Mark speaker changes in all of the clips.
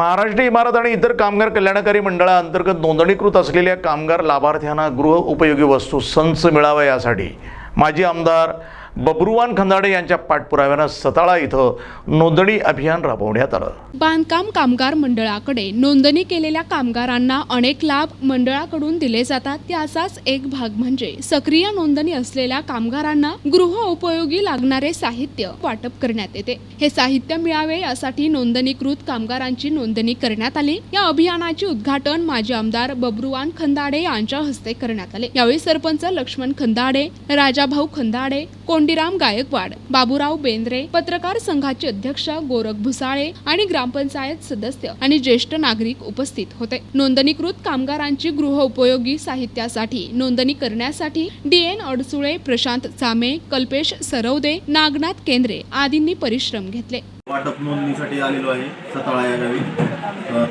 Speaker 1: महाराष्ट्र इमारत आणि इतर कामगार कल्याणकारी मंडळाअंतर्गत नोंदणीकृत असलेल्या कामगार लाभार्थ्यांना गृह उपयोगी वस्तू संच मिळावा यासाठी माजी आमदार बबरुवान खंदाडे यांच्या पाठपुराव्यानं सताळा इथं नोंदणी अभियान राबवण्यात आलं.
Speaker 2: बांधकाम कामगार मंडळाकडे नोंदणी केलेल्या कामगारांना अनेक लाभ मंडळाकडून दिले जातात. त्याचाच एक भाग म्हणजे सक्रिय नोंदणी असलेल्या कामगारांना गृह उपयोगी लागणारे साहित्य वाटप करण्यात येते. हे साहित्य मिळावे यासाठी नोंदणीकृत कामगारांची नोंदणी करण्यात आली. या अभियानाचे उद्घाटन माजी आमदार बबरुवान खंदाडे यांच्या हस्ते करण्यात आले. यावेळी सरपंच लक्ष्मण खंदाडे राजाभाऊ खंदाडे कोंडीराम गायकवाड बाबूराव बेंद्रे पत्रकार संघाचे अध्यक्ष गोरख भुसाळे आणि ग्रामपंचायत सदस्य आणि ज्येष्ठ नागरिक उपस्थित होते. नोंदणीकृत कामगारांची गृह उपयोगी साहित्यासाठी नोंदणी करण्यासाठी डी एन अडसुळे प्रशांत चामे कल्पेश सरवदे नागनाथ केंद्रे आदींनी परिश्रम घेतले.
Speaker 3: वाटप नोंदणीसाठी आलेलो आहे सताळा या गावी.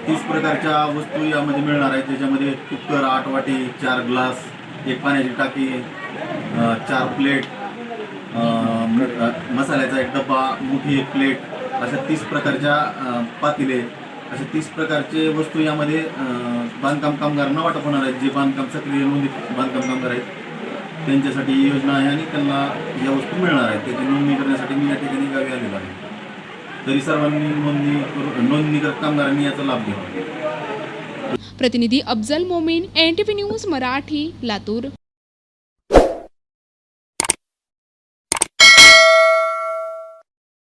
Speaker 3: तीस प्रकारच्या वस्तू यामध्ये मिळणार आहेत. त्याच्यामध्ये कुकर आठ वाटी चार ग्लास एक पाण्याची टाकी चार प्लेट मसाल्याचा एक डब्बा मोठी एक प्लेट अशा तीस प्रकारच्या पातिले पातेले अशा तीस प्रकारचे वस्तू यामध्ये बांधकाम कामगारांना वाटप होणार आहेत. जे बांधकाम सक्रिय नोंदणी बांधकाम कामगार आहेत त्यांच्यासाठी ही योजना आहे आणि त्यांना या वस्तू मिळणार आहेत. त्याची नोंदणी करण्यासाठी मी या ठिकाणी गावी आलेलो आहे. तरी सर्वांनी नोंदणी करून नोंदणी करत कामगारांनी याचा लाभ घ्यावा.
Speaker 2: प्रतिनिधी Afzal Momin N T news Marathi Latur.